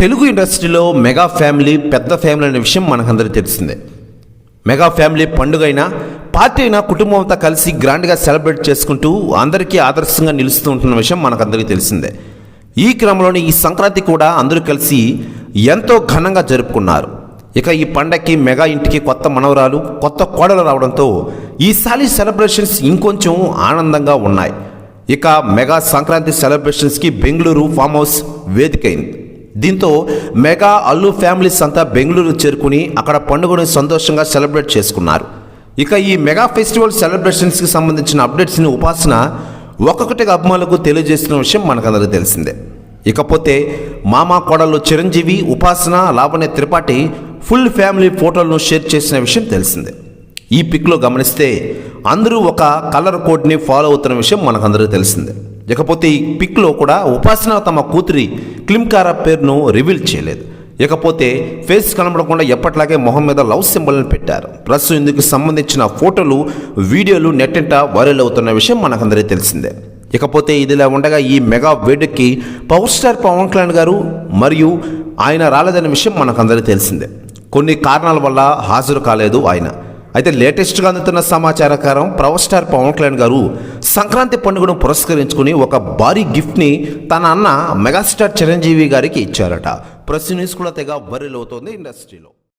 తెలుగు ఇండస్ట్రీలో mega family పెద్ద family అనే విషయం మనకందరికీ తెలిసిందే. మెగా ఫ్యామిలీ పండుగ అయినా పార్టీ అయినా కుటుంబం అంతా కలిసి గ్రాండ్గా సెలబ్రేట్ చేసుకుంటూ అందరికీ ఆదర్శంగా నిలుస్తూ ఉంటున్న విషయం మనకందరికీ తెలిసిందే. ఈ క్రమంలోనే ఈ సంక్రాంతి కూడా అందరూ కలిసి ఎంతో ఘనంగా జరుపుకున్నారు. ఇక ఈ పండగకి మెగా ఇంటికి కొత్త మనవరాలు కొత్త కోడలు రావడంతో ఈసారి సెలబ్రేషన్స్ ఇంకొంచెం ఆనందంగా ఉన్నాయి. ఇక మెగా సంక్రాంతి సెలబ్రేషన్స్కి బెంగళూరు ఫామ్ హౌస్ వేదికైంది. దీంతో మెగా అల్లు ఫ్యామిలీస్ అంతా బెంగళూరు చేరుకుని అక్కడ పండుగను సంతోషంగా సెలబ్రేట్ చేసుకున్నారు. ఇక ఈ మెగా ఫెస్టివల్ సెలబ్రేషన్స్కి సంబంధించిన అప్డేట్స్ని ఉపాసన ఒక్కొక్కటిగా అభిమానులకు తెలియజేస్తున్న విషయం మనకందరికీ తెలిసిందే. ఇకపోతే మామ కోడలు చిరంజీవి ఉపాసన లావణ్య త్రిపాఠి ఫుల్ ఫ్యామిలీ ఫోటోలను షేర్ చేసిన విషయం తెలిసిందే. ఈ పిక్లో గమనిస్తే అందరూ ఒక కలర్ కోడ్ని ఫాలో అవుతున్న విషయం మనకందరికీ తెలిసిందే. ఇకపోతే ఈ పిక్లో కూడా ఉపాసన తమ కూతురి క్లిమ్కారా పేరును రివీల్ చేయలేదు. ఇకపోతే ఫేస్ కనబడకుండా ఎప్పట్లాగే మొహం మీద లవ్ సింబల్ని పెట్టారు. ప్రస్తుతం ఇందుకు సంబంధించిన ఫోటోలు వీడియోలు నెట్టింట వైరల్ అవుతున్న విషయం మనకందరికీ తెలిసిందే. ఇకపోతే ఇదిలా ఉండగా ఈ మెగా వేడుకకి పవర్ స్టార్ పవన్ కళ్యాణ్ గారు మరియు ఆయన రాలేదనే విషయం మనకందరికీ తెలిసిందే. కొన్ని కారణాల వల్ల హాజరు కాలేదు ఆయన. అయితే లేటెస్ట్గా అందుతున్న సమాచారకారం పవర్ స్టార్ పవన్ కళ్యాణ్ గారు సంక్రాంతి పండుగను పురస్కరించుకుని ఒక భారీ గిఫ్ట్ని తన అన్న మెగాస్టార్ చిరంజీవి గారికి ఇచ్చారట. ప్రెస్ న్యూస్ కూడా తెగ వరిలవుతోంది ఇండస్ట్రీలో.